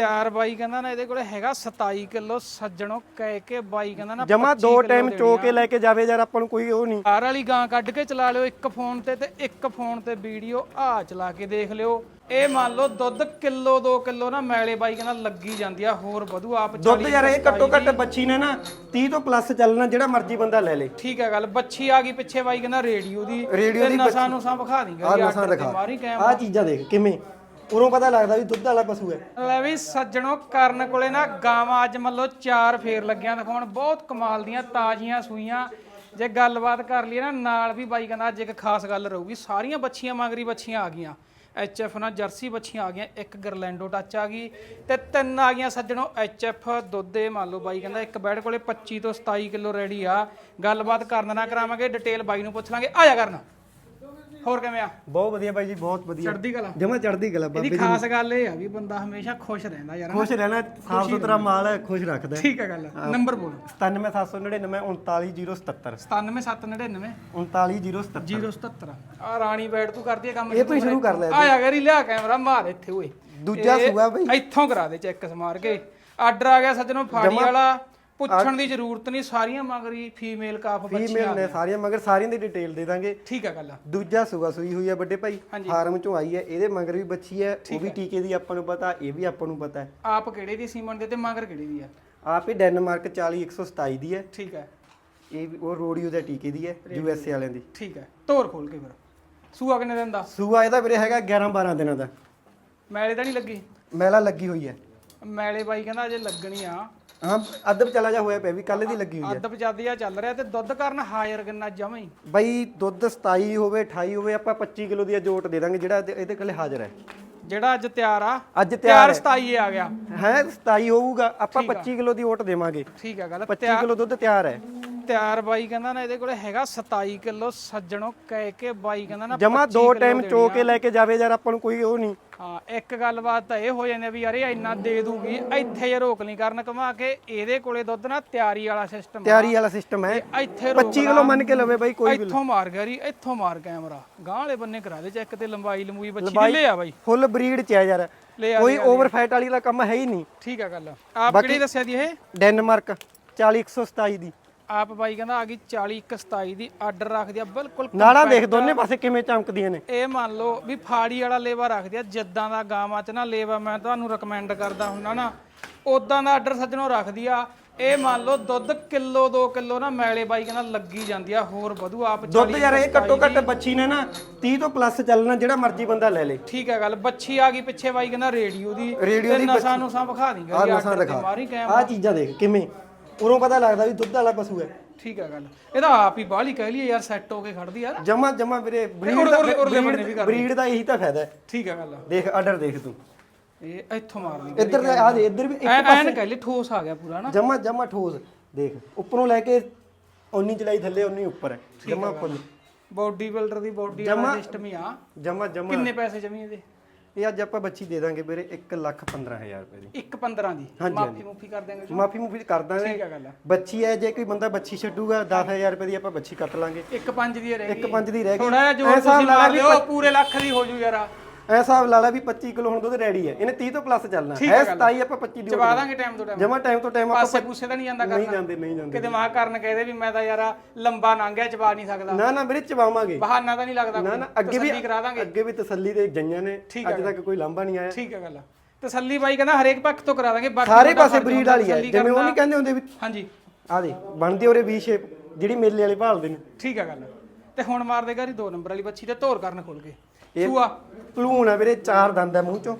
ਤਿਆਰ ਬਾਈ ਕਹਿੰਦਾ ਨਾ ਇਹਦੇ ਕੋਲੇ ਹੈਗਾ 27 ਕਿਲੋ ਸੱਜਣੋ ਕਹਿ ਕੇ ਬਾਈ ਕਹਿੰਦਾ ਨਾ ਜਮਾ 25 ਦੋ ਟਾਈਮ ਚੋ ਆ। ਕੇ ਲੈ ਕੇ ਜਾਵੇ ਯਾਰ ਆਪਾਂ ਨੂੰ ਕੋਈ ਉਹ ਨਹੀਂ। ਕਾਰ ਵਾਲੀ ਗਾਂ ਕੱਢ ਕੇ ਚਲਾ ਲਿਓ ਇੱਕ ਫੋਨ ਤੇ ਤੇ ਇੱਕ ਫੋਨ ਤੇ ਵੀਡੀਓ ਆ ਚਲਾ ਕੇ ਦੇਖ ਲਿਓ। ਇਹ ਮੰਨ ਲਓ ਦੁੱਧ ਕਿਲੋ 2 ਕਿਲੋ ਨਾ ਮੈਲੇ ਬਾਈ ਕਹਿੰਦਾ ਲੱਗੀ ਜਾਂਦੀ ਆ ਹੋਰ ਵਧੂ ਆਪ ਦੁੱਧ 40 ਯਾਰ ਇਹ ਘੱਟੋ ਘੱਟ ਬੱਚੀ ਨੇ ਨਾ 30 ਤੋਂ ਪਲੱਸ ਚੱਲਣਾ ਜਿਹੜਾ ਮਰਜ਼ੀ ਬੰਦਾ ਲੈ ਲੇ। ਠੀਕ ਹੈ ਗੱਲ ਬੱਚੀ ਆ ਗਈ ਪਿੱਛੇ ਬਾਈ ਕਹਿੰਦਾ ਰੇਡੀਓ ਦੀ। ਰੇਡੀਓ ਦੀ ਨਸਾਂ ਨੂੰ ਸਾਂ ਵਿਖਾ ਦੀ ਗਈ ਨਸਾਂ ਦਿਖਾ। ਮਾਰੀ ਕੈਮ ਆਹ ਚੀਜ਼ਾਂ ਦੇਖ ਕਿਵੇਂ? ਉਰੋਂ ਪਤਾ ਲੱਗਦਾ ਵੀ ਦੁੱਧ ਵਾਲਾ ਪਸ਼ੂ ਹੈ। ਲੈ ਵੀ ਸੱਜਣੋ, ਕਰਨ ਕੋਲੇ ਨਾ ਗਾਵਾਂ ਅੱਜ ਮੰਨ ਲਓ ਚਾਰ ਫੇਰ ਲੱਗਿਆ ਦਿਖਾਉਣ। ਬਹੁਤ ਕਮਾਲ ਦੀਆਂ, ਤਾਜ਼ੀਆਂ ਸੂਈਆਂ। ਜੇ ਗੱਲਬਾਤ ਕਰ ਲਈਏ ਨਾ, ਨਾਲ ਵੀ ਬਾਈ ਕਹਿੰਦਾ ਅੱਜ ਇੱਕ ਖਾਸ ਗੱਲ ਰਹੂਗੀ। ਸਾਰੀਆਂ ਬੱਚੀਆਂ ਮਗਰੀ ਬੱਚੀਆਂ ਆ ਗਈਆਂ। ਐਚਐਫ ਨਾਲ ਜਰਸੀ ਬੱਚੀਆਂ ਆ ਗਈਆਂ, ਇੱਕ ਗਰਲੈਂਡੋ ਟੱਚ ਆ ਗਈ ਤੇ ਤਿੰਨ ਆ ਗਈਆਂ ਸੱਜਣੋ ਐਚਐਫ ਦੁੱਧ। ਮੰਨ ਲਓ ਬਾਈ ਕਹਿੰਦਾ ਇੱਕ ਬੈਡ ਕੋਲੇ 25 ਤੋਂ 27 ਕਿਲੋ ਰੈਡੀ ਆ। ਗੱਲਬਾਤ ਕਰਨ ਨਾ ਕਰਾਵਾਂਗੇ, ਡਿਟੇਲ ਬਾਈ ਨੂੰ ਪੁੱਛ ਲਾਂਗੇ। ਆਇਆ ਕਰਨ। ਹੋਰ ਕਿਵੇਂ ਆ? ਬਹੁਤ ਵਧੀਆ ਬਾਈ ਜੀ ਬਹੁਤ ਵਧੀਆ। ਚੜਦੀ ਕਲਾ। ਜਮਾ ਚੜਦੀ ਗਲਾ ਇਹਦੀ ਖਾਸ ਗੱਲ ਇਹ ਆ ਵੀ ਬੰਦਾ ਹਮੇਸ਼ਾ ਖੁਸ਼ ਰਹਿੰਦਾ ਯਾਰ ਖੁਸ਼ ਰਹਿਣਾ ਸਾਫ਼ ਸੁਥਰਾ ਮਾਲ ਹੈ ਖੁਸ਼ ਰੱਖਦਾ ਹੈ। ਠੀਕ ਹੈ ਗੱਲ ਨੰਬਰ ਬੋਲ। 97799 39077 97799 39077 077 ਆ ਰਾਣੀ ਬੈਠ ਤੂੰ ਕਰਦੀ ਹੈ ਕੰਮ ਇਹ ਤੋਂ ਹੀ ਸ਼ੁਰੂ ਕਰ ਲੈ ਆਇਆ ਕਰੀ ਲਿਆ ਕੈਮਰਾ ਮਾਰ ਇੱਥੇ ਓਏ। ਦੂਜਾ ਇਹ ਸੂਆ ਬਈ। ਇੱਥੋਂ ਕਰਾ ਦੇ ਚੈੱਕ ਸਮਾਰ ਕੇ। ਆਰਡਰ ਆ ਗਿਆ ਸੱਜਣੋਂ ਫਾੜੀ ਵਾਲਾ। ਪੁੱਛਣ ਦੀ ਜ਼ਰੂਰਤ ਨਹੀਂ ਸਾਰੀਆਂ ਮਗਰੀ ਫੀਮੇਲ ਕਾਫ ਬੱਚੀਆਂ ਫੀਮੇਲ ਨੇ ਸਾਰੀਆਂ ਮਗਰ ਸਾਰੀਆਂ ਦੀ ਡਿਟੇਲ ਦੇ ਦਾਂਗੇ। ਠੀਕ ਹੈ ਗੱਲ ਦੂਜਾ ਸੂਆ ਸੂਈ ਹੋਈ ਹੈ ਵੱਡੇ ਭਾਈ ਫਾਰਮ ਚੋਂ ਆਈ ਹੈ ਇਹਦੇ ਮਗਰ ਵੀ ਬੱਚੀ ਹੈ ਉਹ ਵੀ ਟੀਕੇ ਦੀ ਆਪਾਂ ਨੂੰ ਪਤਾ ਇਹ ਵੀ ਆਪਾਂ ਨੂੰ ਪਤਾ। ਹੈ ਆਪ ਕਿਹੜੇ ਦੀ ਸੀਮਨ ਦੇ ਤੇ ਮਗਰ ਕਿਹੜੇ ਦੀ ਆ? ਆਪ ਹੀ ਡੈਨਮਾਰਕ 40127 ਦੀ ਹੈ ਠੀਕ ਹੈ ਇਹ ਵੀ ਉਹ ਰੋਡੀਓ ਦੇ ਟੀਕੇ ਦੀ ਹੈ ਯੂ ਐਸ ਏ ਵਾਲਿਆਂ ਦੀ। ਠੀਕ ਹੈ ਤੋਰ ਖੋਲ ਕੇ ਫਿਰ। ਸੂਆ ਕਿੰਨੇ ਦਿਨ ਦਾ? ਸੂਆ ਇਹਦਾ ਵੀਰੇ ਹੈਗਾ 11 12 ਦਿਨਾਂ ਦਾ। ਮੈਲੇ ਤਾਂ ਨਹੀਂ ਲੱਗੀ? ਮੈਲਾ ਲੱਗੀ ਹੋਈ ਹੈ ਮੈਲੇ ਬਾਈ ਕਹਿੰਦਾ ਅਜੇ ਲੱਗਣੀ ਆ। ਹਾਂ ਅੱਧਬ ਚਲਾ ਜਾ ਹੋਇਆ ਪਿਆ ਵੀ ਕੱਲ ਦੀ ਲੱਗੀ ਹੋਈ ਹੈ ਅੱਧ ਪਜਾਦੀਆ ਚੱਲ ਰਿਹਾ ਤੇ ਦੁੱਧ ਕਰਨ ਹਾਇਰ ਕਿੰਨਾ ਜਮਾ ਹੀ। ਬਈ ਦੁੱਧ 27 ਹੋਵੇ 28 ਹੋਵੇ ਆਪਾਂ 25 ਕਿਲੋ ਦੀ ਜੋਟ ਦੇ ਦਾਂਗੇ ਜਿਹੜਾ ਇਹਦੇ- ਇਹਦੇ ਕੋਲੇ ਹਾਜ਼ਰ ਹੈ। ਜਿਹੜਾ ਅੱਜ ਤਿਆਰ ਆ ਅੱਜ ਤਿਆਰ ਤਿਆਰ 27 ਆ ਗਿਆ। ਹੈ 27 ਹੋਊਗਾ ਆਪਾਂ 25 ਕਿਲੋ ਦੀ ਓਟ ਦੇਵਾਂਗੇ। ਠੀਕ ਆ ਗੱਲ 25 ਕਿਲੋ ਦੁੱਧ ਤਿਆਰ ਹੈ। ਤਿਆਰ ਬਾਈ ਕਹਿੰਦਾ ਨਾ ਇਹਦੇ ਕੋਲੇ ਹੈਗਾ 27 ਕਿਲੋ ਸੱਜਣੋ ਕਹਿ ਕੇ ਬਾਈ ਕਹਿੰਦਾ ਨਾ ਜਮਾ 25 ਦੋ ਟਾਈਮ ਚੋ। ਕੇ ਲੈ ਕੇ ਜਾਵੇ ਯਾਰ ਆਪਾਂ ਨੂੰ ਕੋਈ ਉਹ ਨਹੀਂ। ਹਾਂ ਇੱਕ ਗੱਲਬਾਤ ਤਾਂ ਇਹ ਹੋ ਜਾਂਦੀ ਆ ਵੀ ਯਾਰ ਇਹ ਇੰਨਾ ਦੇ ਦੂਗੀ ਇੱਥੇ ਜੇ ਰੋਕ ਨਹੀਂ ਕਰਨ ਕਮਾ ਕੇ ਇਹਦੇ ਕੋਲੇ ਦੁੱਧ ਨਾ ਤਿਆਰੀ ਵਾਲਾ ਸਿਸਟਮ ਤਿਆਰੀ ਵਾਲਾ ਸਿਸਟਮ ਹੈ। ਇੱਥੇ ਰੋਕ 25 ਕਿਲੋ ਮੰਨ ਕੇ ਲਵੇ ਬਾਈ ਕੋਈ ਵੀ ਇੱਥੋਂ ਮਾਰ ਗਰੀ ਇੱਥੋਂ ਮਾਰ ਕੈਮਰਾ। ਗਾਂ ਵਾਲੇ ਬੰਨੇ ਕਰਾ ਦੇ ਚੈੱਕ ਤੇ ਲੰਬਾਈ ਲੰਬੂਈ ਬੱਚੀ ਦੀ ਲੈ ਆ ਬਾਈ। ਫੁੱਲ ਬਰੀਡ ਚ ਹੈ ਯਾਰ। ਆ ਕੋਈ ਓਵਰ ਫੈਟ ਵਾਲੀ ਦਾ ਕੰਮ ਹੈ ਹੀ ਨਹੀਂ। ਠੀਕ ਆ ਗੱਲ। ਆਪ ਕਿਹੜੀ ਦੱਸਿਆ ਦੀ ਇਹ? ਡੈਨਮਾਰਕ 40127 ਦੀ। ਆਪ ਬਾਈ ਕਹਿੰਦਾ ਆ ਗਈ 40 127 ਦੀ ਆਰਡਰ ਰੱਖਦੀ ਆ ਬਿਲਕੁਲ ਨਾੜਾਂ ਦੇਖ ਦੋਨੇ ਪਾਸੇ ਕਿਵੇਂ ਚਮਕਦੀਆਂ ਨੇ। ਇਹ ਮੰਨ ਲਓ ਵੀ ਫਾੜੀ ਵਾਲਾ ਲੇਵਾ ਰੱਖਦੇ ਆ ਜਿੱਦਾਂ ਦਾ ਗਾਵਾਂ ਚ ਨਾ ਲੇਵਾ ਮੈਂ ਤੁਹਾਨੂੰ ਰეკਮੈਂਡ ਕਰਦਾ ਹੁੰਦਾ ਨਾ ਉਦਾਂ ਦਾ ਆਰਡਰ ਸੱਜਣੋਂ ਰੱਖਦੀ ਆ। ਇਹ ਮੰਨ ਲਓ ਦੁੱਧ ਕਿਲੋ 2 ਕਿਲੋ ਨਾ ਮੈਲੇ ਬਾਈ ਕਹਿੰਦਾ ਲੱਗੀ ਜਾਂਦੀ ਆ ਹੋਰ ਵਧੂ ਆਪ ਦੁੱਧ ਯਾਰ ਇਹ ਘੱਟੋ ਘੱਟ ਬੱਚੀ ਨੇ ਨਾ 30 ਤੋਂ ਪਲੱਸ ਚੱਲਣਾ ਜਿਹੜਾ ਮਰਜ਼ੀ ਬੰਦਾ ਲੈ ਲੇ। ਠੀਕ ਹੈ ਗੱਲ ਬੱਚੀ ਆ ਗਈ ਪਿੱਛੇ ਬਾਈ ਕਹਿੰਦਾ ਰੇਡੀਓ ਦੀ ਰੇਡੀਓ ਦੀ ਨਸਾਂ ਨੂੰ ਸਾਂ ਵਿਖਾ ਦੀ ਨਸਾਂ ਦਿਖਾ। ਆਹ ਚੀਜ਼ਾਂ ਦੇਖ ਕਿਵੇਂ? ਉਰੋਂ ਪਤਾ ਲੱਗਦਾ ਵੀ ਦੁੱਧ ਵਾਲਾ ਪਸ਼ੂ ਹੈ। ਠੀਕ ਹੈ ਗੱਲ। ਇਹਦਾ ਆਪ ਹੀ ਬਾਹਲੀ ਕਹਿ ਲਈਏ ਯਾਰ ਸੈੱਟ ਹੋ ਕੇ ਖੜਦੀ ਯਾਰ। ਜਮਾ ਜਮਾ ਵੀਰੇ ਬਰੀਡ ਉਰਲੇ- ਦਾ ਉਰਲੇ- ਉਰਲੇ ਬੰਨੇ ਵੀ ਕਰ ਬਰੀਡ ਦਾ ਇਹੀ ਤਾਂ ਫਾਇਦਾ ਹੈ। ਠੀਕ ਹੈ ਗੱਲ। ਦੇਖ ਆਰਡਰ ਦੇਖ ਤੂੰ। ਇਹ ਇੱਥੋਂ ਮਾਰਦੀ ਇੱਧਰ ਦੇ ਆ ਦੇ ਇੱਧਰ ਵੀ ਐ ਐਨ ਕਹਿ ਲਈ ਠੋਸ ਆ ਗਿਆ ਪੂਰਾ ਨਾ ਜਮਾ ਜਮਾ ਠੋਸ। ਦੇਖ ਉੱਪਰੋਂ ਲੈ ਕੇ 19 ਚਲਾਈ ਥੱਲੇ 19 ਉੱਪਰ ਹੈ। ਜਮਾ ਫੁੱਲ ਬੋਡੀ ਬਿਲਡਰ ਦੀ ਬੋਡੀ ਵਾਲਾ ਸਿਸਟਮ ਹੀ ਆ। ਜਮਾ ਜਮਾ। ਕਿੰਨੇ ਪੈਸੇ ਜਮੀ ਇਹਦੇ? ਇਹ ਅੱਜ ਆਪਾਂ ਬੱਚੀ ਦੇ ਦਾਂਗੇ ਵੀਰੇ 1 ਲੱਖ 15000 ਰੁਪਏ ਦੀ। 1 15 ਦੀ। ਹਾਂਜੀ, ਮਾਫੀ ਮੁਫੀ ਕਰ ਦਿਆਂਗੇ ਮਾਫੀ ਮੁਫੀ ਕਰ ਦਾਂਗੇ। ਠੀਕ ਹੈ ਗੱਲ ਬੱਚੀ ਹੈ ਜੇ ਕੋਈ ਬੰਦਾ ਬੱਚੀ ਛੱਡੂਗਾ 10000 ਰੁਪਏ ਦੀ ਆਪਾਂ ਬੱਚੀ ਕੱਟ ਲਾਂਗੇ। 1 5 ਦੀ ਰਹਿ ਗਈ। 1 5 ਦੀ ਰਹਿ ਗਈ। ਥੋੜਾ ਜਿਹਾ ਜੋ ਹਿਸਾਬ ਤੁਸੀਂ ਲਾ ਮਾਰ ਲਿਓ ਪੂਰੇ ਲੱਖ ਦੀ ਹੋ ਜੂ ਯਾਰ। ਐ ਹਿਸਾਬ ਲਾ ਲਾ ਵੀ 25 ਕਿਲੋ ਹੁਣ ਦੁੱਧ ਰੈਡੀ ਹੈ ਇਹਨੇ 30 ਤੋਂ ਪਲੱਸ ਚੱਲਣਾ। ਹੈ 27 ਆਪਾਂ 25 ਦੀ ਚਵਾ ਦਾਂਗੇ ਟਾਈਮ ਤੋਂ ਟਾਈਮ ਜਮਾ ਟਾਈਮ ਤੋਂ ਟਾਈਮ ਆਪਾਂ ਪਾਸੇ ਪੂਸੇ ਤਾਂ ਨਹੀਂ ਜਾਂਦਾ ਨਹੀਂ ਕਰਨਾ। ਜਾਂਦੇ ਨਹੀਂ ਜਾਂਦੇ। ਕਿਤੇ ਮਾਂ ਕਰਨ ਕਹਦੇ ਵੀ ਮੈਂ ਤਾਂ ਯਾਰ ਲੰਬਾ ਲੰਘਿਆ ਚਵਾ ਨਹੀਂ ਸਕਦਾ। ਨਾ ਨਾ ਵੀਰੇ ਚਵਾਵਾਂਗੇ ਬਹਾਨਾ ਤਾਂ ਨਹੀਂ ਲੱਗਦਾ ਨਾ। ਨਾ ਅੱਗੇ ਵੀ ਕਰਾ ਦਾਂਗੇ। ਅੱਗੇ ਵੀ ਤਸੱਲੀ ਦੇ ਗਈਆਂ ਨੇ। ਅੱਜ ਤੱਕ ਕੋਈ ਲਾਂਭਾ ਨਹੀਂ ਆਇਆ। ਠੀਕ ਹੈ ਗੱਲ। ਤਸੱਲੀ ਬਾਈ ਕਹਿੰਦਾ ਹਰੇਕ ਪੱਖ ਤੋਂ ਕਰਾ ਦਾਂਗੇ ਬਾਕੀ ਸਾਰੇ ਤੁਹਾਡਾ ਪਾਸੇ ਫਰਜ਼ ਬਰੀਡ ਵਾਲੀ ਹੈ ਤਸੱਲੀ ਜਿਵੇਂ ਉਹ ਕਰਨਾ। ਨਹੀਂ ਕਹਿੰਦੇ ਹੁੰਦੇ ਵੀ ਹਾਂਜੀ। ਆ ਦੇ ਬਣਦੀ ਉਹਰੇ ਵੀ ਸ਼ੇਪ ਜਿਹੜੀ ਮੇਲੇ ਵਾਲੇ ਭਾਲਦੇ ਨੇ। ਠੀਕ ਹੈ ਗੱਲ। ਤੇ ਹੁਣ ਮਾਰ ਦੇਗਾ ਜੀ 2 ਨੰਬਰ ਵਾਲੀ ਬੱਚੀ ਤੇ ਧੋਰ ਕਰਨ ਖੋਲ ਕੇ। ਸੂਆ ਭਲੂਣ ਆ ਵੀਰੇ ਚਾਰ ਦੰਦ ਹੈ ਮੂੰਹ ਚੋਂ।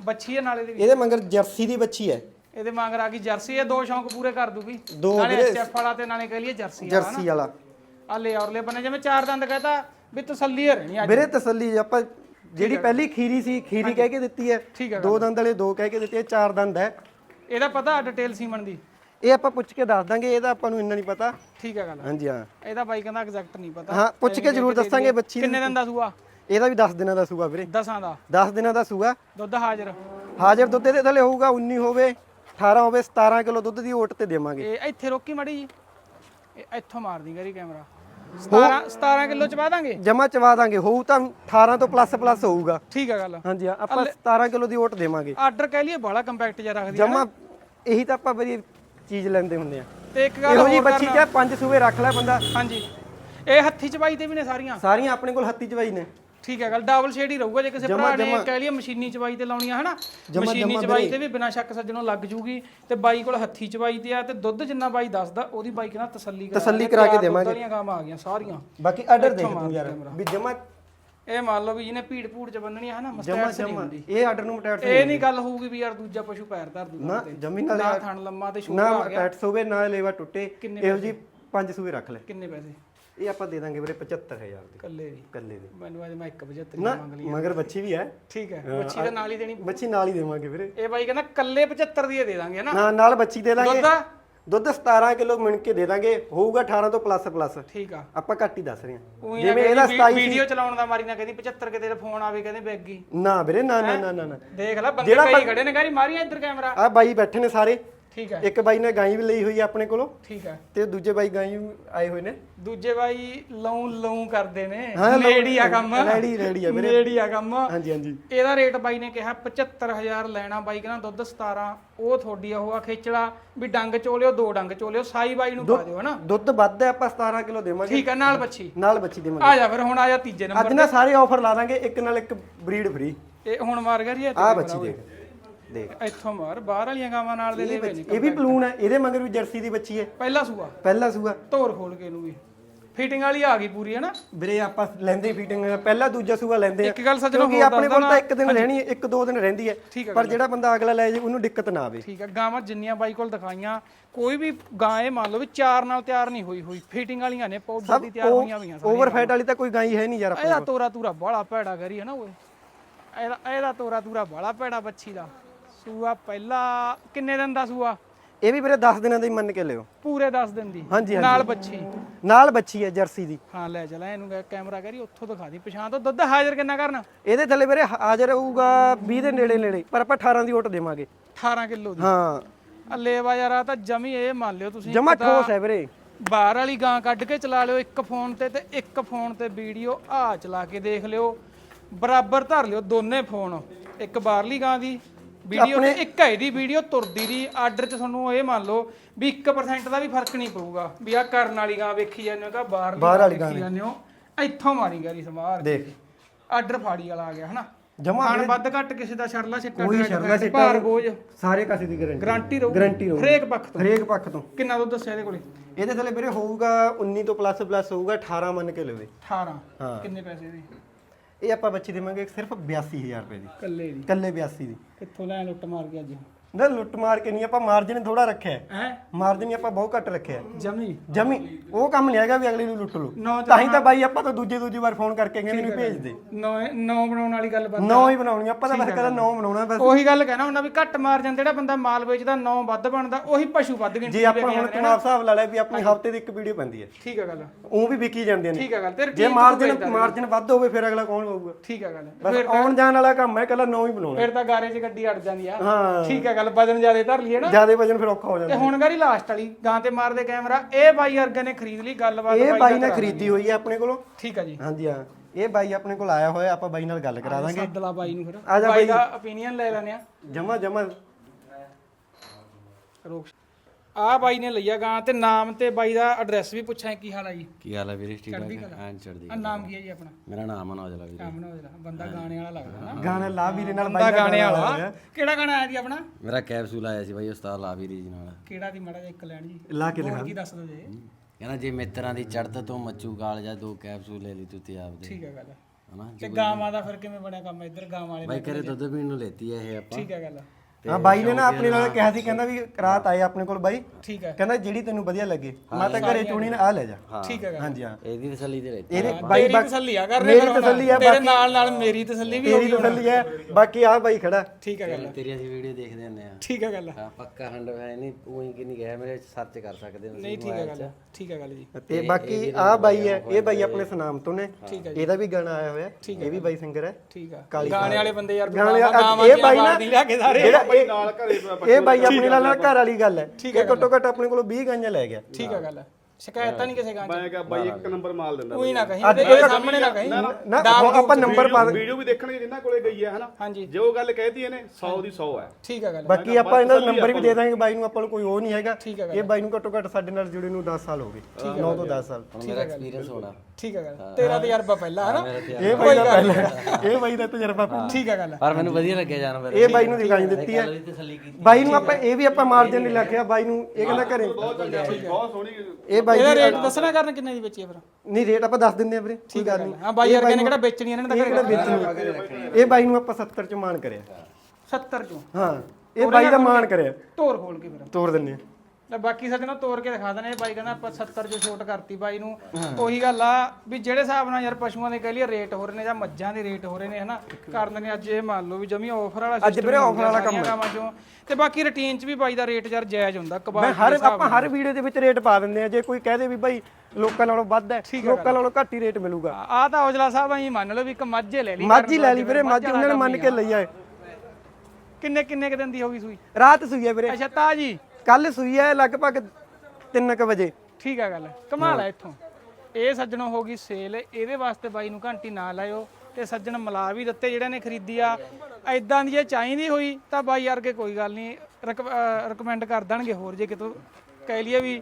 ਬੱਚੀ ਹੈ ਨਾਲੇ ਦੇ ਵੀ। ਇਹਦੇ ਮਗਰ ਜਰਸੀ ਦੀ ਬੱਚੀ ਹੈ ਇਹਦੇ ਮੰਗ ਆ ਗਈ ਜਰਸੀ ਇਹ ਦੋ ਸ਼ੌਂਕ ਪੂਰੇ ਕਰ ਦੂਗੀ। ਦੋ ਨਾਲੇ ਐਸਐਫ ਵਾਲਾ ਤੇ ਨਾਲੇ ਕਹ ਲਈਏ ਜਰਸੀ ਵਾਲਾ ਜਰਸੀ ਵਾਲਾ। ਆ ਲੈ ਔਰਲੇ ਬੰਨੇ ਜਿਵੇਂ ਚਾਰ ਦੰਦ ਕਹਤਾ ਵੀ ਤਸੱਲੀ ਹੈ ਰਹਿਣੀ ਅੱਜ। ਵੀਰੇ ਤਸੱਲੀ ਆਪਾਂ ਜਿਹੜੀ ਪਹਿਲੀ ਖੀਰੀ ਸੀ ਖੀਰੀ ਕਹਿ ਕੇ ਦਿੱਤੀ ਹੈ। ਠੀਕ ਹੈ ਦੋ ਦੰਦ ਵਾਲੇ ਦੋ ਕਹਿ ਕੇ ਦਿੱਤੇ ਇਹ ਚਾਰ ਦੰਦ ਹੈ। ਇਹਦਾ ਪਤਾ ਡਿਟੇਲ ਸੀਮਨ ਦੀ? ਇਹ ਆਪਾਂ ਪੁੱਛ ਕੇ ਦੱਸ ਦਾਂਗੇ ਇਹਦਾ ਆਪਾਂ ਨੂੰ ਇੰਨਾ ਨਹੀਂ ਪਤਾ। ਠੀਕ ਹੈ ਗੱਲ। ਹਾਂਜੀ ਹਾਂ। ਇਹਦਾ ਬਾਈ ਕਹਿੰਦਾ ਐਗਜ਼ੈਕਟ ਨਹੀਂ ਪਤਾ। ਹਾਂ ਪੁੱਛ ਕੇ ਜ਼ਰੂਰ ਦੱਸਾਂਗੇ ਬੱਚੀ ਕਿੰਨੇ ਦਿਨ ਦਾ ਸੂਆ? ਇਹਦਾ ਵੀ 10 ਦਿਨਾਂ ਦਾ ਸੂਗਾ ਵੀਰੇ। ਦਸਾਂ ਦਾ। 10 ਦਿਨਾਂ ਦਾ ਸੂਗਾ ਦੁੱਧ ਹਾਜ਼ਰ। ਹਾਜ਼ਰ ਦੁੱਧ ਦੇ ਥੱਲੇ ਹੋਊਗਾ 19 ਹੋਵੇ 18 ਹੋਵੇ 17 ਕਿਲੋ ਦੁੱਧ ਦੀ ਓਟ ਤੇ ਦੇਵਾਂਗੇ। ਇਹ ਇੱਥੇ ਰੋਕੀ ਮੜੀ ਜੀ। ਇਹ ਇੱਥੋਂ ਮਾਰਦੀ ਗਰੀ ਕੈਮਰਾ। 17 17 ਕਿਲੋ ਚ ਪਾ ਦਾਂਗੇ। ਜਮਾ ਚਵਾ ਦਾਂਗੇ ਹੋਊ ਤਾਂ 18 ਤੋਂ ਪਲੱਸ ਪਲੱਸ ਹੋਊਗਾ। ਠੀਕ ਆ ਗੱਲ। ਹਾਂਜੀ ਆਪਾਂ 17 ਕਿਲੋ ਦੀ ਓਟ ਦੇਵਾਂਗੇ। ਆਰਡਰ ਕਹਿ ਲਈਏ ਬਾਲਾ ਕੰਪੈਕਟ ਜਿਹਾ ਰੱਖਦੀ ਜਮਾ ਇਹੀ ਤਾਂ ਆਪਾਂ ਵਧੀਆ ਚੀਜ਼ ਲੈਂਦੇ ਹੁੰਦੇ ਆ ਤੇ ਇੱਕ ਗੱਲ ਇਹੋ ਜੀ ਹੋਰ ਬੱਚੀ ਕਰਨਾ। ਚ ਪੰਜ ਸੂਵੇ ਰੱਖ ਲੈ ਬੰਦਾ। ਹਾਂਜੀ। ਇਹ ਹੱਥੀ ਚਬਾਈ ਤੇ ਵੀ ਨੇ ਸਾਰੀਆਂ। ਸਾਰੀਆਂ ਆਪਣੇ ਕੋਲ ਹੱਤੀ ਚਵਾਈ ਨੇ। ਠੀਕ ਹੈ ਗੱਲ ਡਬਲ ਸ਼ੇਡ ਹੀ ਰਹੂਗਾ ਜੇ ਕਿਸੇ ਭਰਾ ਨੇ ਕਹਿ ਲਈਏ ਮਸ਼ੀਨੀ ਚਬਾਈ ਤੇ ਲਾਉਣੀ ਆ ਹਨਾ? ਮਸ਼ੀਨੀ ਚਬਾਈ ਤੇ ਵੀ ਬਿਨਾਂ ਸ਼ੱਕ ਸੱਜਣੋਂ ਲੱਗ ਜੂਗੀ ਤੇ ਬਾਈ ਕੋਲ ਹੱਥੀ ਚਬਾਈ ਤੇ ਆ ਤੇ ਦੁੱਧ ਜਿੰਨਾ ਬਾਈ ਦੱਸਦਾ ਉਹਦੀ ਬਾਈ ਕਹਿੰਦਾ ਤਸੱਲੀ ਕਰਾ ਤਸੱਲੀ ਕਰਾ ਕੇ ਦੇਵਾਂਗੇ। ਵਾਲੀਆਂ ਗਾਵਾਂ ਆ ਗਈਆਂ ਸਾਰੀਆਂ। ਬਾਕੀ ਆਰਡਰ ਦੇਖ ਤੂੰ ਯਾਰ ਵੀ ਜਮਾ ਇਹ ਮੰਨ ਲਓ ਵੀ ਜਿਹਨੇ ਭੀੜ ਭੂੜ ਚ ਬੰਨਣੀ ਆ ਹਨਾ ਮਸਟੈਟ ਨਹੀਂ ਹੁੰਦੀ। ਇਹ ਆਰਡਰ ਨੂੰ ਮਟੈਟ ਇਹ ਨਹੀਂ ਗੱਲ ਹੋਊਗੀ ਵੀ ਯਾਰ ਦੂਜਾ ਪਸ਼ੂ ਪੈਰ ਧਰ ਦੂਗਾ ਨਾ ਜਮੀਨ ਨਾਲ ਨਾ ਥਣ ਲੰਮਾ ਤੇ ਸ਼ੂਗਰ ਨਾ ਆ ਗਿਆ। ਟੈਟ ਸੂਵੇ ਨਾ ਲੇਵਾ ਟੁੱਟੇ ਇਹੋ ਜੀ ਪੰਜ ਸੂਵੇ ਰੱਖ ਲੈ। ਕਿੰਨੇ ਪੈਸੇ? ਇਹ ਆਪਾਂ ਦੇ ਦਾਂਗੇ ਵੀਰੇ 75000 ਦੇ। ਕੱਲੇ ਦੀ? ਕੱਲੇ ਦੇ। ਮੈਨੂੰ ਅੱਜ ਮੈਂ 175 ਨਾ ਮੰਗ ਲਈ। ਮਗਰ ਬੱਚੀ ਵੀ ਹੈ। ਠੀਕ ਹੈ ਬੱਚੀ ਦੇ ਨਾਲ ਹੀ ਦੇਣੀ ਬੱਚੀ ਨਾਲ ਹੀ ਦੇਵਾਂਗੇ ਵੀਰੇ। ਇਹ ਬਾਈ ਕਹਿੰਦਾ ਕੱਲੇ 75 ਦੀ ਹੀ ਦੇ ਦਾਂਗੇ ਹਨਾ ਨਾ? ਨਾਲ ਬੱਚੀ ਦੇ ਦਾਂਗੇ। ਦੁੱਧ? ਦੁੱਧ 17 ਕਿਲੋ ਮਿਣ ਕੇ ਦੇ ਦਾਂਗੇ। ਹੋਊਗਾ 18 ਤੋਂ ਪਲੱਸ ਪਲੱਸ ਠੀਕ ਆ। ਆਪਾਂ ਘੱਟ ਹੀ ਦੱਸ ਰਹੇ ਹਾਂ। ਜਿਵੇਂ ਇਹਦਾ 27 ਵੀਡੀਓ ਚਲਾਉਣ ਦਾ ਮਾਰੀ ਨਾ ਕਹਿੰਦੀ 75 ਕੇ ਤੇਰੇ ਫੋਨ ਆਵੇ ਕਹਿੰਦੇ ਬੈਗ। ਨਾ ਵੀਰੇ ਨਾ ਨਾ ਨਾ ਨਾ ਦੇਖ ਲੈ ਬੰਦੇ ਕਈ ਖੜੇ ਨੇ ਗਾਰੀ ਮਾਰੀ ਇੱਧਰ ਕੈਮਰਾ ਆ ਬਾਈ ਬੈਠੇ ਨੇ ਸਾਰੇ। ਠੀਕ ਹੈ। ਇੱਕ ਬਾਈ ਨੇ ਗਾਈ ਵੀ ਲਈ ਹੋਈ ਆ ਆਪਣੇ ਕੋਲੋਂ ਠੀਕ ਹੈ। ਤੇ ਦੂਜੇ ਬਾਈ ਗਾਈ ਆਏ ਹੋਏ ਨੇ। ਦੂਜੇ ਬਾਈ ਲਉ ਲਉ ਕਰਦੇ ਨੇ। ਨੇੜੀ ਆ ਕੰਮ। ਰੈਡੀ ਰੈਡੀ ਆ ਵੀਰੇ। ਨੇੜੀ ਆ ਕੰਮ। ਹਾਂਜੀ ਹਾਂਜੀ। ਇਹਦਾ ਰੇਟ ਬਾਈ ਨੇ ਕਿਹਾ 75000 ਲੈਣਾ। ਬਾਈ ਕਹਿੰਦਾ ਦੁੱਧ 17 ਉਹ ਤੁਹਾਡੀ ਉਹ ਆ ਖੇਚਲਾ। ਵੀ ਡੰਗ ਚੋਲਿਓ ਦੋ ਡੰਗ ਚੋਲਿਓ ਸਾਈ ਬਾਈ ਨੂੰ ਪਾ ਦਿਓ ਹਨਾ? ਦੁੱਧ ਵੱਧ ਹੈ ਆਪਾਂ 17 ਕਿਲੋ ਦੇਵਾਂਗੇ। ਠੀਕ ਹੈ ਨਾਲ ਬੱਚੀ। ਨਾਲ ਬੱਚੀ ਦੇਵਾਂਗੇ। ਆ ਜਾ ਫਿਰ ਹੁਣ ਆ ਜਾ ਤੀਜੇ ਨੰਬਰ ਅੱਜ ਨਾ ਸਾਰੇ ਆਫਰ ਲਾ ਦਾਂਗੇ ਇੱਕ ਨਾਲ ਇੱਕ ਬਰੀਡ ਫ੍ਰੀ ਇਹ ਹੁਣ ਮਾਰ ਗਿਆ ਜੀ ਆ ਬੱਚੀ ਦੇਖ। ਦੇਖ। ਇੱਥੋਂ ਮਾਰ ਬਾਹਰ ਵਾਲੀਆਂ ਗਾਵਾਂ ਨਾਲ ਦੇ ਦੇ ਵਿੱਚ ਇਹ ਵੀ ਪਲੂਨ ਹੈ ਇਹਦੇ ਮਗਰ ਵੀ ਜਰਸੀ ਦੀ ਬੱਚੀ ਹੈ। ਪਹਿਲਾ ਸੂਆ। ਪਹਿਲਾ ਸੂਆ। ਧੋਰ ਖੋਲ ਕੇ ਇਹਨੂੰ ਵੀ। ਫਿਟਿੰਗ ਵਾਲੀ ਆ ਗਈ ਪੂਰੀ ਹੈ ਨਾ ਵੀਰੇ ਆਪਾਂ ਲੈਂਦੇ ਫੀਟਿੰਗ ਪਹਿਲਾ ਦੂਜਾ ਸੂਆ ਲੈਂਦੇ ਆ। ਇੱਕ ਗੱਲ ਸੱਜਣੋ ਕਿਉਂਕਿ ਆਪਣੇ ਕੋਲ ਤਾਂ ਇੱਕ ਦਿਨ ਰਹਿਣੀ ਹੈ ਇੱਕ ਦੋ ਦਿਨ ਰਹਿੰਦੀ ਹੈ। ਹੈ ਪਰ ਜਿਹੜਾ ਬੰਦਾ ਅਗਲਾ ਲੈ ਜੇ ਉਹਨੂੰ ਦਿੱਕਤ ਨਾ ਆਵੇ। ਠੀਕ ਹੈ ਗਾਵਾਂ ਜਿੰਨੀਆਂ ਬਾਈ ਕੋਲ ਦਿਖਾਈਆਂ ਕੋਈ ਵੀ ਗਾਂ ਇਹ ਮੰਨ ਲਓ ਵੀ ਚਾਰ ਨਾਲ ਤਿਆਰ ਨਹੀਂ ਹੋਈ ਹੋਈ। ਫਿਟਿੰਗ ਵਾਲੀਆਂ ਨੇ ਪਾਊਡਰ ਦੀ ਤਿਆਰ ਹੋਈਆਂ ਹੋਈਆਂ ਓਵਰਫੈਟ ਵਾਲੀ ਤਾਂ ਕੋਈ ਗਾਈ ਹੈ ਨਹੀਂ ਯਾਰ ਇਹਦਾ ਤੋਰਾ ਤੂਰਾ ਬਾਹਲਾ ਭੈੜਾ ਕਰੀ ਹੈ ਨਾ ਓਏ। ਇਹਦਾ ਇਹਦਾ ਤੋਰਾ ਤੂਰਾ ਬਾਹਲਾ ਭੈੜਾ ਬੱਚੀ ਦਾ। ਸੂਆ ਪਹਿਲਾ ਕਿੰਨੇ ਦਿਨ ਦਾ ਸੂਆ? ਇਹ ਵੀ ਵੀਰੇ 10 ਦਿਨਾਂ ਦਾ ਹੀ ਮੰਨ ਕੇ ਲਿਓ। ਪੂਰੇ 10 ਦਿਨ ਦੀ? ਹਾਂਜੀ, ਨਾਲ ਬੱਚੀ? ਨਾਲ ਬੱਚੀ ਹੈ ਜਰਸੀ ਦੀ। ਹਾਂ ਲੈ ਚਲਾ ਇਹਨੂੰ ਕਹਿ ਕੈਮਰਾ ਕਰੀ ਉੱਥੋਂ ਦਿਖਾ ਦੀ। ਪਛਾਣ ਤੋਂ ਦੁੱਧ ਹਾਜ਼ਰ ਕਿੰਨਾ ਕਰਨਾ? ਇਹਦੇ ਥੱਲੇ ਵੀਰੇ ਹਾਜ਼ਰ ਹੋਊਗਾ 20 ਦੇ ਨੇੜੇ ਨੇੜੇ। ਪਰ ਆਪਾਂ 18 ਦੀ ਓਟ ਦੇਵਾਂਗੇ। 18 ਕਿਲੋ ਦੀ? ਹਾਂ। ਆ ਲੇਵਾ ਯਾਰ ਆ ਤਾਂ ਜਮੀ ਇਹ ਮੰਨ ਲਿਓ ਤੁਸੀਂ ਜਮਾ ਠੋਸ ਹੈ ਵੀਰੇ। ਬਾਹਰ ਵਾਲੀ ਗਾਂ ਕੱਢ ਕੇ ਚਲਾ ਲਿਓ ਇੱਕ ਫੋਨ ਤੇ ਤੇ ਇੱਕ ਫੋਨ ਤੇ ਵੀਡੀਓ ਆ ਚਲਾ ਕੇ ਦੇਖ ਲਿਓ। ਬਰਾਬਰ ਧਰ ਲਿਓ ਦੋਨੇ ਫੋਨ। ਇੱਕ ਬਾਹਰਲੀ ਗਾਂ ਦੀ ਵੀਡੀਓ ਤੇ ਇੱਕ ਇਹਦੀ ਵੀਡੀਓ ਤੁਰਦੀ ਦੀ ਆਰਡਰ 'ਚ ਤੁਹਾਨੂੰ ਇਹ ਮੰਨ ਲਓ ਵੀ 1% ਦਾ ਵੀ ਫ਼ਰਕ ਨਹੀਂ ਪਊਗਾ। ਵੀ ਆ ਕਰਨ ਵਾਲੀ ਗਾਂ ਵੇਖੀ ਜਾਂਦੇ ਹੋ ਕਿ ਬਾਹਰਲੀ ਬਾਹਰ ਵਾਲੀ ਵੇਖੀ ਜਾਂਦੇ ਹੋ ਇੱਥੋਂ ਮਾਰੀ ਗਾਰੀ ਸਮਾਰ ਦੇਖ। ਆਰਡਰ ਫਾੜੀ ਵਾਲਾ ਆ ਗਿਆ ਹਨਾ? ਜਮਾ ਖਾਣ ਵੱਧ ਘੱਟ ਕਿਸੇ ਦਾ ਛਰਲਾ ਛਿੱਟਾ ਕੋਈ ਸ਼ਰਲਾ ਸਿੱਟਾ ਭਾਰ ਬੋਝ। ਸਾਰੇ ਕਾਸੇ ਦੀ ਗਾਰੰਟੀ ਗਾਰੰਟੀ ਰਹੂ। ਗਾਰੰਟੀ ਰਹੂ। ਹਰੇਕ ਪੱਖ ਤੋਂ। ਹਰੇਕ ਪੱਖ ਤੋਂ। ਕਿੰਨਾ ਦੁੱਧ ਦੱਸਿਆ ਇਹਦੇ ਕੋਲੇ? ਇਹਦੇ ਥੱਲੇ ਵੀਰੇ ਹੋਊਗਾ 19 ਤੋਂ ਪਲੱਸ ਪਲੱਸ ਹੋਊਗਾ 18 ਮੰਨ ਕੇ ਲਵੇ। 18 ਹਾਂ। ਕਿੰਨੇ ਪੈਸੇ ਦੀ ਇਹ ਆਪਾਂ ਬੱਚੀ ਦੇਵਾਂਗੇ ਸਿਰਫ 82000 ਰੁਪਏ ਦੀ। ਕੱਲੇ ਦੀ? ਕੱਲੇ 82 ਦੀ। ਕਿੱਥੋਂ ਲੈ ਲੁੱਟ ਮਾਰ ਕੇ ਅੱਜ? ਨਾ ਲੁੱਟ ਮਾਰ ਕੇ ਨਹੀਂ ਆਪਾਂ ਮਾਰਜਨ ਥੋੜਾ ਰੱਖਿਆ। ਹੈ? ਮਾਰਜਨ ਆਪਾਂ ਬਹੁਤ ਘੱਟ ਰੱਖਿਆ। ਜਮੀ? ਜਮੀ। ਉਹ ਕੰਮ ਨਹੀਂ ਹੈਗਾ ਵੀ ਅਗਲੇ ਨੂੰ ਲੁੱਟ ਲਓ। ਤਾਂ ਹੀ ਤਾਂ ਬਾਈ ਆਪਾਂ ਤਾਂ ਦੂਜੇ ਦੂਜੀ ਵਾਰ ਫੋਨ ਕਰਕੇ ਕਹਿੰਦੇ ਨਹੀਂ ਭੇਜ ਦੇ ਨੌ ਨੌ ਬਣਾਉਣ ਵਾਲੀ ਗੱਲ ਬਸ ਨੌ ਹੀ ਬਣਾਉਣੀ ਆਪਾਂ ਤਾਂ ਬਸ ਕਦਾ ਨੌ ਬਣਾਉਣਾ ਬਸ। ਉਹੀ ਗੱਲ ਕਹਿਣਾ ਹੁੰਦਾ ਵੀ ਘੱਟ ਮਾਰਜਨ ਜਿਹੜਾ ਬੰਦਾ ਮਾਲ ਵੇਚਦਾ ਨੌ ਵੱਧ ਬਣਦਾ ਉਹੀ ਪਸ਼ੂ ਵੱਧ ਗਿਣਤੀ ਜੇ ਆਪਾਂ ਹੁਣ ਤੂੰ ਆਪ ਹਿਸਾਬ ਲਾ ਲੈ ਵੀ ਆਪਣੀ ਹਫ਼ਤੇ ਦੀ ਇੱਕ ਵੀਡੀਓ ਪੈਂਦੀ ਹੈ। ਠੀਕ ਹੈ ਗੱਲ। ਉਹ ਵੀ ਵਿਕੀ ਜਾਂਦੀਆਂ ਨੇ। ਠੀਕ ਹੈ ਗੱਲ। ਤੇਰੇ ਜੇ ਮਾਰਜਨ ਮਾਰਜਨ ਵੱਧ ਹੋਵੇ ਫਿਰ ਅਗਲਾ ਕੌਣ ਹੋਊਗਾ ਠੀਕ ਹੈ ਗੱਲ। ਬਸ ਆਉਣ ਜਾਣ ਵਾਲਾ ਕੰਮ ਹੈ ਕੱਲਾ ਨੌ ਹੀ ਬਣਾਉਣਾ। ਫਿਰ ਤਾਂ ਗਾਰੇ 'ਚ ਗੱਡੀ ਅੜ ਜਾਂਦੀ ਆ। ਠੀਕ ਹੈ ਗੱਲ। ਵਜਨ ਜ਼ਿਆਦਾ ਧਰ ਲਈਏ ਨਾ। ਜਿਆਦੇ ਵਜਨ ਫਿਰ ਔਖਾ ਹੋ ਤੇ ਜਾਂਦਾ। ਹੁਣ ਗਾਰੀ ਲਾਸਟ ਵਾਲੀ ਗਾਂ ਤੇ ਮਾਰਦੇ ਕੈਮਰਾ। ਇਹ ਬਾਈ ਅਰਗੇ ਨੇ ਖਰੀਦ ਲਈ ਗੱਲਬਾਤ ਇਹ ਬਾਈ ਨੇ ਖਰੀਦੀ ਹੋਈ ਹੈ ਆਪਣੇ ਕੋਲੋਂ। ਠੀਕ ਹੈ ਜੀ। ਹਾਂਜੀ ਹਾਂ। ਇਹ ਬਾਈ ਆਪਣੇ ਕੋਲ ਆਇਆ ਹੋਇਆ ਆਪਾਂ ਬਾਈ ਨਾਲ ਗੱਲ ਕਰਾ ਦਾਂਗੇ। ਸੱਦਲਾ ਬਾਈ ਨੂੰ ਫਿਰ। ਆ ਜਾ ਬਾਈ ਦਾ opinion ਲੈ ਲੈਣੇ ਆ। ਜਮਾ ਜਮਾ। ਰੋਕ ਆ ਬਾਈ ਨੇ ਲਈਆ ਗਾਂ ਤੇ ਨਾਮ ਤੇ ਬਾਈ ਦਾ ਐਡਰੈਸ ਵੀ ਪੁੱਛਾਂ ਕੀ ਹਾਲ ਆ ਜੀ। ਕੀ ਹਾਲ ਹੈ ਵੀਰੇ? ਠੀਕ ਠਾਕ ਐਨ ਚੜਦੀ ਆ ਨਾਮ ਕੀ ਹੈ ਜੀ ਆਪਣਾ? ਮੇਰਾ ਨਾਮ ਅਮਨ ਔਜਲਾ ਵੀਰੇ। ਕਾਮਨ ਹੋ ਜਰਾ ਬੰਦਾ ਗਾਣੇ ਵਾਲਾ ਲੱਗਦਾ ਨਾ। ਗਾਣਾ ਲਾ ਵੀਰੇ ਨਾਲ ਬੰਦਾ ਬਾਈ ਦਾ ਗਾਣੇ ਗਾਣਾ ਵਾਲਾ। ਕਿਹੜਾ ਗਾਣਾ ਆਇਆ ਜੀ ਆਪਣਾ? ਮੇਰਾ ਕੈਪਸੂਲ ਆਇਆ ਸੀ ਬਾਈ ਉਸਤਾਦ ਲਾਵੀਰੀ ਜੀ ਨਾਲ। ਕਿਹੜਾ ਦੀ ਮਾੜਾ ਜਿਹਾ ਇੱਕ ਲੈਣ ਜੀ? ਲਾ ਕੇ ਹੋਰ ਕੀ ਦੱਸ ਦੋ ਜੀ। ਕਹਿੰਦਾ ਜੇ ਮਿੱਤਰਾਂ ਦੀ ਚੜ੍ਹਤ ਤੋਂ ਮੱਚੂ ਗਾਲ ਜਾਂ ਦੋ ਕੈਪਸੂਲ ਲੈ ਲਈ ਤੂੰ ਤੇ ਆਪਦੇ। ਠੀਕ ਹੈ ਗੱਲ ਹਨਾ? ਤੇ ਗਾਵਾਂ ਦਾ ਫਿਰ ਕਿਵੇਂ ਬਣਿਆ ਕੰਮ? ਇੱਧਰ ਗਾਵਾਂ ਵਾਲੇ ਬਾਈ ਕਰੇ ਦੁੱਧ ਪੀਣ ਨੂੰ ਲੈਤੀ ਹੈ ਇਹ ਆਪਾਂ। ਠੀਕ ਹੈ ਗੱਲ ਹਾਂ ਬਾਈ ਨੇ ਨਾ ਆਪਣੇ ਨਾਲ ਕਿਹਾ ਸੀ ਕਹਿੰਦਾ ਵੀ ਰਾਤ ਆਏ ਆਪਣੇ ਕੋਲ ਬਾਈ। ਠੀਕ ਹੈ। ਕਹਿੰਦਾ ਜਿਹੜੀ ਤੈਨੂੰ ਵਧੀਆ ਲੱਗੇ ਮੈਂ ਤਾਂ ਘਰੇ ਚੁਣੀ ਨਾ ਆ ਲੈ ਜਾ। ਠੀਕ ਹੈ ਹਾਂਜੀ ਹਾਂ। ਇਹਦੀ ਤਸੱਲੀ ਤੇ ਲੈਤੀ ਇਹਦੇ ਬਾਈ ਤੇਰੀ ਤਸੱਲੀ ਆ ਕਰਨੇ ਮੇਰੀ। ਤਸੱਲੀ ਆ, ਤੇਰੇ ਨਾਲ ਨਾਲ ਮੇਰੀ ਤਸੱਲੀ ਵੀ ਤੇਰੀ ਤਸੱਲੀ ਹੈ ਬਾਕੀ ਆ ਬਾਈ ਖੜਾ। ਠੀਕ ਹੈ ਗੱਲ ਤੇਰੀ ਅਸੀਂ ਵੀਡੀਓ ਦੇਖਦੇ ਹੁੰਦੇ ਆ। ਠੀਕ ਹੈ ਗੱਲ ਹਾਂ ਪੱਕਾ ਹੰਡ ਹੈ ਨਹੀਂ ਉਹੀ ਕਿ ਨਹੀਂ ਗਿਆ ਮੇਰੇ ਸਰਚ ਕਰ ਸਕਦੇ ਹੋ ਨਹੀਂ ਠੀਕ ਹੈ ਗੱਲ ਠੀਕ ਹੈ ਗੱਲ ਜੀ। ਤੇ ਬਾਕੀ ਆ ਬਾਈ ਹੈ ਇਹ ਬਾਈ ਆਪਣੇ ਸੁਨਾਮ ਤੋਂ ਨੇ। ਇਹਦਾ ਵੀ ਗਾਣਾ ਆਇਆ ਹੋਇਆ ਇਹ ਵੀ ਬਾਈ ਸਿੰਗਰ ਹੈ। ਠੀਕ ਆ। ਕਾਲੀ ਗਾਣੇ ਵਾਲੇ ਬੰਦੇ ਯਾਰ ਗਾਣੇ ਇਹ ਬਾਈ ਨਾ ਲਿਆ ਕੇ ਸਾਰੇ। ਜਿਹੜਾ ਇਹ ਇਹ ਬਾਈ ਆਪਣੇ ਨਾਲ ਨਾਲ ਘਰ ਵਾਲੀ ਗੱਲ ਹੈ। ਇਹ ਘੱਟੋ ਘੱਟ ਆਪਣੇ ਕੋਲੋਂ 20 ਗਾਈਆਂ ਲੈ ਗਿਆ। ਠੀਕ ਹੈ ਗੱਲ ਸ਼ਿਕਾਇਤ ਤਾਂ ਨਹੀਂ ਕਿਸੇ ਗਾਂ ਮੈਂ ਕਿਹਾ ਬਾਈ ਇੱਕ ਨੰਬਰ ਮਾਲ ਦਿੰਦਾ ਕੋਈ ਨਾ ਕਹੀਂ ਇਹਦੇ ਸਾਹਮਣੇ ਨਾ ਕਹੀਂ। ਨਾ ਆਪਾਂ ਨੰਬਰ ਪਾ ਵੀਡੀਓ ਵੀ ਦੇਖਣਗੇ ਜਿੰਨਾ ਕੋਲੇ ਗਈ ਹੈ ਹਨਾ? ਹਾਂਜੀ। ਜੇ ਉਹ ਗੱਲ ਕਹਿਤੀ ਇਹਨੇ 100 ਦੀ 100 ਹੈ। ਠੀਕ ਆ ਗੱਲ। ਬਾਕੀ ਆਪਾਂ ਇਹਨਾਂ ਦਾ ਨੰਬਰ ਵੀ ਦੇ ਦਾਂਗੇ ਬਾਈ ਨੂੰ ਆਪਾਂ ਨੂੰ ਕੋਈ ਉਹ ਨਹੀਂ ਹੈਗਾ। ਹੈ ਇਹ ਬਾਈ ਨੂੰ ਘੱਟੋ ਘੱਟ ਸਾਡੇ ਨਾਲ ਜੁੜੇ ਨੂੰ 10 ਸਾਲ ਹੋ ਗਏ। 9 ਤੋਂ 10 ਸਾਲ। ਮੇਰਾ ਐਕਸਪੀਰੀਅੰਸ ਹੋਣਾ। ਠੀਕ ਆ ਗੱਲ। ਤੇਰਾ ਤਜਰਬਾ ਪਹਿਲਾਂ ਹਨਾ? ਇਹ ਬਾਈ ਦਾ ਪਹਿਲਾਂ। ਇਹ ਬਾਈ ਦਾ ਤਜਰਬਾ ਪਹਿਲਾਂ ਠੀਕ ਆ ਗੱਲ। ਪਰ ਮੈਨੂੰ ਵਧੀਆ ਲੱਗਿਆ ਜਾਨਵਰ ਇਹ ਬਾਈ ਨੂੰ ਦਿਖਾਈ ਦਿੱਤੀ ਹੈ। ਬਾਈ ਨੂੰ ਆਪਾਂ ਇਹ ਵੀ ਆਪਾਂ ਮਾਰਜਨ ਨਹੀਂ ਰੱਖਿਆ ਬਾਈ ਨੂੰ ਇਹ ਕਹਿੰਦਾ ਘਰੇ। ਬਹੁਤ ਸੋਹਣੀ ਇਹ ਬਾਈ ਇਹਦਾ ਰੇਟ ਦੱਸਣਾ ਕਰਨ ਕਿੰਨੇ ਦੀ ਵੇਚੀ ਆ ਫਿਰ? ਨਹੀਂ ਰੇਟ ਆਪਾਂ ਦੱਸ ਦਿੰਦੇ ਆ ਵੀਰੇ ਕੋਈ ਗੱਲ ਨਹੀਂ। ਹਾਂ ਬਾਈ ਯਾਰ ਕਹਿੰਦੇ ਕਿਹੜਾ ਵੇਚਣੀ ਇਹਨਾਂ ਨੇ ਇਹ ਤਾਂ ਕਿਹੜਾ ਵੇਚਣੀ ਇਹ ਬਾਈ ਨੂੰ ਆਪਾਂ 70 ਚ ਮਾਨ ਕਰਿਆ। 70 ਚੋਂ। ਹਾਂ ਇਹ ਬਾਈ ਦਾ ਮਾਨ ਕਰਿਆ। ਤੋਰ ਖੋਲ ਕੇ ਫਿਰ। ਤੋੜ ਦਿੰਨੇ ਆ। ਲੈ ਬਾਕੀ ਸੱਜਣਾ ਤੋਰ ਕੇ ਦਿਖਾ ਦਨੇ ਬਾਈ ਕਹਿੰਦਾ ਆਪਾਂ 70 ਚੋਂ ਛੋਟ ਕਰਤੀ ਬਾਈ ਨੂੰ। ਉਹੀ ਗੱਲ ਆ ਵੀ ਜਿਹੜੇ ਹਿਸਾਬ ਨਾਲ ਯਾਰ ਪਸ਼ੂਆਂ ਦੇ ਕਹਿ ਲਈਏ ਰੇਟ ਹੋ ਰਹੇ ਨੇ ਜਾਂ ਮੱਝਾਂ ਦੇ ਰੇਟ ਹੋ ਰਹੇ ਨੇ ਹਨਾ? ਕਰਨ ਨੇ ਅੱਜ ਇਹ ਮੰਨ ਲਓ ਵੀ ਜਮੀ ਆਫਰ ਵਾਲਾ ਅੱਜ ਵੀਰੇ offer ਵਾਲਾ ਕੰਮ ਚੋਂ। ਤੇ ਬਾਕੀ ਰੁਟੀਨ ਚ ਵੀ ਬਾਈ ਦਾ ਰੇਟ ਯਾਰ ਜਾਇਜ਼ ਹੁੰਦਾ ਮੈਂ ਕਬਾਲ ਹਰ ਆਪਾਂ ਹਰ ਵੀਡੀਓ ਦੇ ਵਿੱਚ ਰੇਟ ਪਾ ਦਿੰਦੇ ਆ। ਜੇ ਕੋਈ ਕਹਦੇ ਵੀ ਬਾਈ ਲੋਕਾਂ ਨਾਲੋਂ ਵੱਧ ਹੈ ਲੋਕਾਂ ਨਾਲੋਂ ਘੱਟ ਹੀ ਰੇਟ ਮਿਲੂਗਾ। ਆ ਤਾਂ ਔਜਲਾ ਸਾਹਿਬ ਐਂ ਮੰਨ ਲਓ ਵੀ ਇੱਕ ਮੱਝ ਹੀ ਲੈ ਲਈ। ਮੱਝ ਹੀ ਲੈ ਲਈ ਵੀਰੇ ਮੱਝ ਉਹਨਾਂ ਨੇ ਮੰਨ ਕੇ ਲਈ ਆਏ ਕਿੰਨੇ ਕਿੰਨੇ ਕ ਦਿਨ ਦੀ ਹੋ ਗਈ ਸੂਈ? ਰਾਤ ਸੂਈ ਹੈ ਵੀਰੇ। ਅੱਛਾ ਤਾਜੀ। ਕੱਲ ਸੂਈ ਹੈ ਲਗਭਗ 3:00 ਵਜੇ। ਠੀਕ ਆ ਗੱਲ, ਕਮਾਲ ਆ ਇੱਥੋਂ। ਇਹ ਸੱਜਣੋਂ ਹੋ ਗਈ ਸੇਲ, ਇਹਦੇ ਵਾਸਤੇ ਬਾਈ ਨੂੰ ਘੰਟੀ ਨਾ ਲਾਇਓ ਤੇ ਸੱਜਣ ਮਿਲਾ ਵੀ ਦਿੱਤੇ ਜਿਹੜੇ ਨੇ ਖਰੀਦੀ ਆ ਐਦਾਂ ਦੀ ਜੇ ਚਾਹੀਦੀ ਹੋਈ ਤਾਂ ਬਾਈ ਯਾਰ ਕੇ ਕੋਈ ਗੱਲ ਨਹੀਂ ਰეკਮੈਂਡ ਕਰ ਦੇਣਗੇ ਹੋਰ ਜੇ ਕਿਤੋਂ ਕਹਿ ਲਈਏ ਵੀ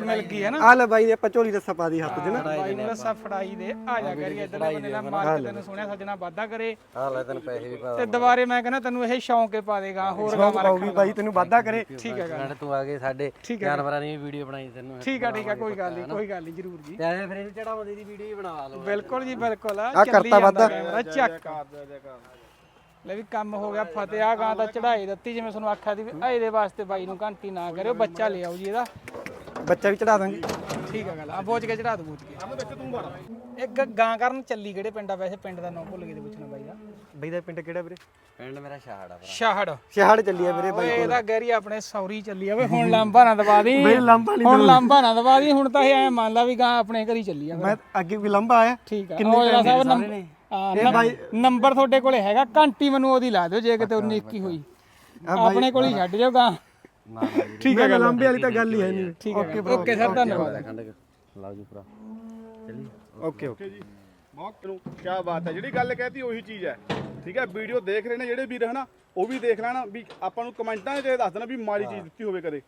ਮਿਲ ਗਈ ਹੈ ਨਾ। ਆ ਲੈ ਬਾਈ ਦੇ ਆਪਾਂ ਝੋਲੀ ਰੱਸਾ ਪਾ ਦੀ ਹੱਥ 'ਚ ਨਾ। ਬਾਈ ਨੂੰ ਲੱਸਾ ਫੜਾਈ ਦੇ ਆ ਜਾ ਕਰੀ ਇਧਰ ਬੰਦੇ ਦਾ ਮਾਲਕ ਤੈਨੂੰ ਸੁਣਿਆ ਸੱਜਣਾ ਵਾਦਾ ਕਰੇ। ਆ ਲੈ ਤੈਨੂੰ ਪੈਸੇ ਵੀ ਪਾ ਤੇ ਦੁਬਾਰੇ ਮੈਂ ਕਹਿੰਦਾ ਤੈਨੂੰ ਇਹ ਸ਼ੌਂਕ ਹੀ ਪਾ ਦੇਗਾ ਹੋਰ ਗਾਵਾਂ ਪਾਉਗੀ ਬਾਈ ਤੈਨੂੰ ਵਾਧਾ ਕਰੇ। ਠੀਕ ਹੈ ਫਰੈਂਡ ਤੂੰ ਆ ਕੇ ਸਾਡੇ ਜਾਨਵਰਾਂ ਦੀ ਵੀਡੀਓ ਬਣਾਈ ਤੈਨੂੰ। ਠੀਕ ਆ ਠੀਕ ਆ ਕੋਈ ਗੱਲ ਨਹੀਂ ਕੋਈ ਗੱਲ ਨਹੀਂ ਜ਼ਰੂਰ ਜੀ। ਤੇ ਫਿਰ ਇਹ ਚੜਾਉਂਦੇ ਦੀ ਵੀਡੀਓ ਹੀ ਬਣਾ ਲਓ। ਬਿਲਕੁਲ ਜੀ ਬਿਲਕੁਲ। ਆ ਕਰਤਾ ਵਾਧਾ। ਚੱਕ। ਲੈ ਵੀ ਕੰਮ ਹੋ ਗਿਆ ਫਤਿਹ ਆ ਗਾਂ ਤਾਂ ਚੜਾਈ ਦਿੱਤੀ ਜਿਵੇਂ ਤੁਹਾਨੂੰ ਆਖਿਆ ਸੀ ਵੀ ਆ ਇਹਦੇ ਵਾਸਤੇ ਬਾਈ ਨੂੰ ਘੰਟੀ ਨਾ ਕਰਿਓ ਬੱਚਾ ਲੈ ਆਓ ਜੀ ਇਹਦਾ। ਬੱਚਾ ਵੀ ਚੜਾ ਦਾਂਗੇ। ਠੀਕ ਆ ਗੱਲ ਆ ਬੋਝ ਕੇ ਚੜਾ ਦੋ ਬੋਝ ਕੇ। ਇੱਕ ਗਾਂ ਕਰਨ ਚੱਲੀ ਕਿਹੜੇ ਪਿੰਡ ਆ ਵੈਸੇ? ਪਿੰਡ ਦਾ ਨਾਮ ਭੁੱਲ ਗਏ ਤੇ ਪੁੱਛਣਾ ਬਾਈ ਦਾ। ਬਾਈ ਦਾ ਪਿੰਡ ਕਿਹੜਾ ਵੀਰੇ? ਪਿੰਡ ਮੇਰਾ ਸ਼ਾਹੜਾ ਭਰਾ। ਸ਼ਾਹੜ। ਸ਼ਹਿੜ ਚੱਲੀ ਆ ਵੀਰੇ ਬਾਈ ਓਏ ਇਹਦਾ ਗੈਰੀ ਆਪਣੇ ਸੌਰੀ ਚੱਲੀ ਆ ਵੇ ਹੁਣ ਲਾਂਬਾ ਨਾ ਦਵਾ ਦੀ। ਬਈ ਲਾਂਭਾ ਨਹੀਂ ਹੁਣ ਲਾਂਬਾ ਨਾ ਦਵਾ ਦੀ ਹੁਣ ਤਾਂ ਇਹ ਐ ਮੰਨ ਲਾ ਵੀ ਗਾਂ ਆਪਣੇ ਘਰ ਚੱਲੀ ਆ। ਮੈਂ ਅੱਗੇ ਵੀ ਲੰਬਾ ਆਇਆ। ਠੀਕ ਆ ਉਹ ਜਿਹੜਾ ਸਾਹਿਬ ਨੰਬਰ ਨੰਬਰ ਤੁਹਾਡੇ ਕੋਲੇ ਹੈਗਾ ਘੰਟੀ ਮੈਨੂੰ ਉਹਦੀ ਲਾ ਦਿਓ ਜੇ ਕਿਤੇ 19 21 ਹੋਈ। ਆਪਣੇ ਕੋਲ ਹੀ ਛੱਡ ਜਾਓ ਗਾਂ। ਠੀਕ ਹੈ ਲੰਬੇ ਵਾਲੀ ਤਾਂ ਗੱਲ ਹੀ ਹੈ ਨਹੀਂ। ਠੀਕ ਹੈ ਓਕੇ ਸਰ ਧੰਨਵਾਦ। ਲਾਓ ਜੀ ਭਰਾ। ਚੱਲੀ ਓਕੇ ਓਕੇ। ਬਹੁਤ ਨੂੰ ਕੀ ਬਾਤ ਹੈ ਜਿਹੜੀ ਗੱਲ ਕਹਿਤੀ ਉਹੀ ਚੀਜ਼ ਹੈ। ਠੀਕ ਹੈ ਵੀਡੀਓ ਦੇਖ ਰਹੇ ਨੇ ਜਿਹੜੇ ਵੀਰ ਹਨਾ ਉਹ ਵੀ ਦੇਖ ਲੈਣ ਵੀ ਆਪਾਂ ਨੂੰ ਕਮੈਂਟਾਂ 'ਚ ਦੱਸ ਦੇਣਾ ਵੀ ਮਾੜੀ ਚੀਜ਼ ਦਿੱਤੀ ਹੋਵੇ ਕਦੇ।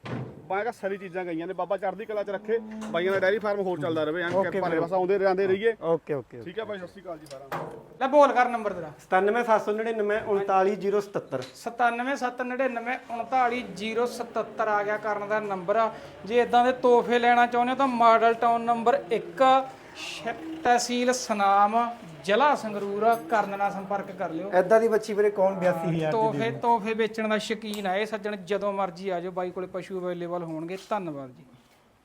ਬਾਈ ਕਾ ਸਾਰੀ ਚੀਜ਼ਾਂ ਗਈਆਂ ਨੇ ਬਾਬਾ ਚੜ੍ਹਦੀ ਕਲਾ 'ਚ ਰੱਖੇ ਬਾਈਆਂ ਦਾ ਡੈਰੀ ਫਾਰਮ ਹੋਰ ਚੱਲਦਾ ਰਹੇ ਐਂ ਕਿਰਪਾ ਬਸ ਆਉਂਦੇ ਜਾਂਦੇ ਰਹੀਏ। ਓਕੇ ਓਕੇ ਠੀਕ ਹੈ ਭਾਈ ਸਤਿ ਸ਼੍ਰੀ ਅਕਾਲ ਜੀ ਸਾਰਿਆਂ ਨੂੰ। ਲੈ ਬੋਲ ਕਰ ਨੰਬਰ ਤੇਰਾ। 97799 39077 9779939077 ਆ ਗਿਆ ਕਰਨ ਦਾ ਨੰਬਰ। ਆ ਜੇ ਇਦਾਂ ਦੇ ਤੋਹਫੇ ਲੈਣਾ ਚਾਹੁੰਦੇ ਹੋ ਤਾਂ model town number 1 tehsil Sunam ਜ਼ਿਲ੍ਹਾ ਸੰਗਰੂਰ ਕਰਨ ਨਾਲ ਸੰਪਰਕ ਕਰ ਲਿਓ। ਐਦਾਂ ਦੀ ਬੱਚੀ ਵੀਰੇ ਕੌਣ 82000 ਤੋਹਫੇ ਤੋਹਫੇ ਵੇਚਣ ਦਾ ਸ਼ੌਕੀਨ ਆ ਇਹ ਸੱਜਣ ਜਦੋਂ ਮਰਜ਼ੀ ਆ ਜਾਓ ਬਾਈ ਕੋਲੇ ਪਸ਼ੂ ਅਵੇਲੇਬਲ ਹੋਣਗੇ। ਧੰਨਵਾਦ ਜੀ।